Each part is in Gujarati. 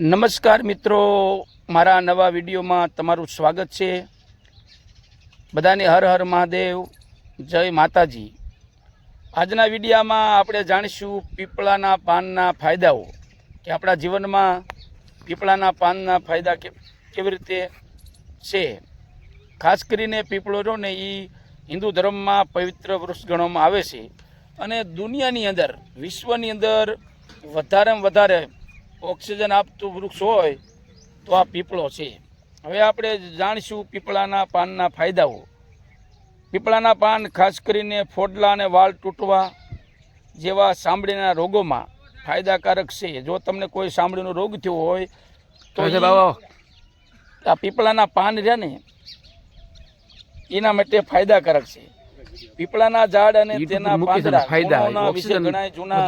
નમસ્કાર મિત્રો, મારા નવા વિડીયોમાં તમારું સ્વાગત છે. બધાને હર હર મહાદેવ, જય માતાજી. આજના વિડીયામાં આપણે જાણીશું પીપળાના પાનના ફાયદાઓ, કે આપણા જીવનમાં પીપળાના પાનના ફાયદા કેવી રીતે છે. ખાસ કરીને પીપળો ને એ હિન્દુ ધર્મમાં પવિત્ર વૃક્ષ ગણવામાં આવે છે. અને દુનિયાની અંદર, વિશ્વની અંદર વધારેમાં વધારે ઓક્સિજન આપતું વૃક્ષ હોય તો આ પીપળો છે. હવે આપણે જાણીશું પીપળાના પાનના ફાયદાઓ. પીપળાના પાન ખાસ કરીને ફોડલા અને વાળ તૂટવા જેવા ચામડીના રોગોમાં ફાયદાકારક છે. જો તમને કોઈ ચામડીનો રોગ થયો હોય તો આ પીપળાના પાન રહ્યા ને એના માટે ફાયદાકારક છે. પીપળાના ઝાડ અને તેના પાંદડા ફાયદા. ઓક્સિજન જૂના.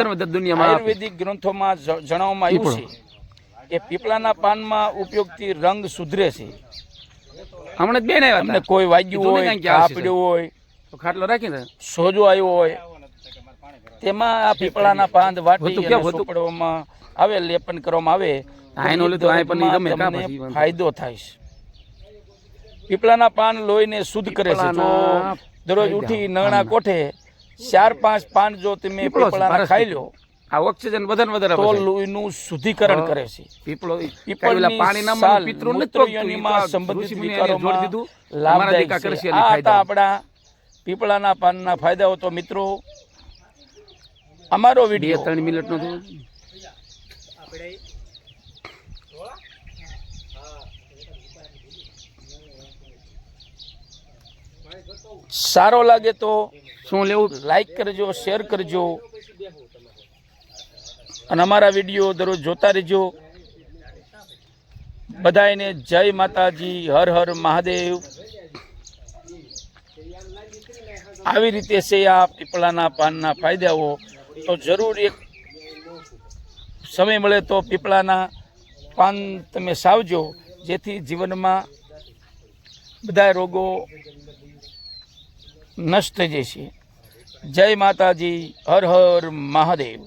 આયુર્વેદિક ગ્રંથોમાં જણાવવામાં આવ્યું છે કે પીપળાના પાનમાં ઉપયોગથી રંગ સુધરે છે. હમણાં બેન આવ્યા તમને કોઈ વાગ્યું હોય કાંઈ કે ઘા આવશે પીડ્યું હોય તો ખાટલો રાખીને સોજો આવ્યો હોય તેમાં આ પીપળાના પાન વાટી ક્યાં આવે લેપન કરવામાં આવે. ફાયદો થાય છે. પીપળાના પાન લોહીને શુદ્ધ કરે છે જો દરરોજ ઉઠી નળના કોઠે ચાર પાંચ પાન જો તમે પીપળાના ખાઈ લો આ ઓક્સિજન વધારે વધારે તો લોહીનું શુદ્ધિકરણ કરે છે પીપળો પીપળની પાણી ના પિતૃ નથી મૂત્ર પોગતું. ઈ તો યોનિમાં આ સંબંધિત વિકારોમાં દીધું. અમારા લાભદાયક દીકા છે. કરશે આ હતા ફાયદા. આપણા પીપળાના પાનના ફાયદાઓ તો મિત્રો અમારો વીડિયો ત્રણ મિનિટ નો થયો. સારો લાગે તો શું લેવું? લાઈક કરજો શેર કરજો. અને અમારા વીડિયો દરરોજ જોતા રહેજો. બધાને જય માતાજી, હર હર મહાદેવ. આવી રીતે છે આ પીપળાના પાનના ફાયદાઓ. તો જરૂર એક સમય મળે તો પીપળાના પાન તમે સાવજો, જેથી જીવનમાં બધા રોગો નષ્ટ જશે. જય માતાજી હર હર મહાદેવ.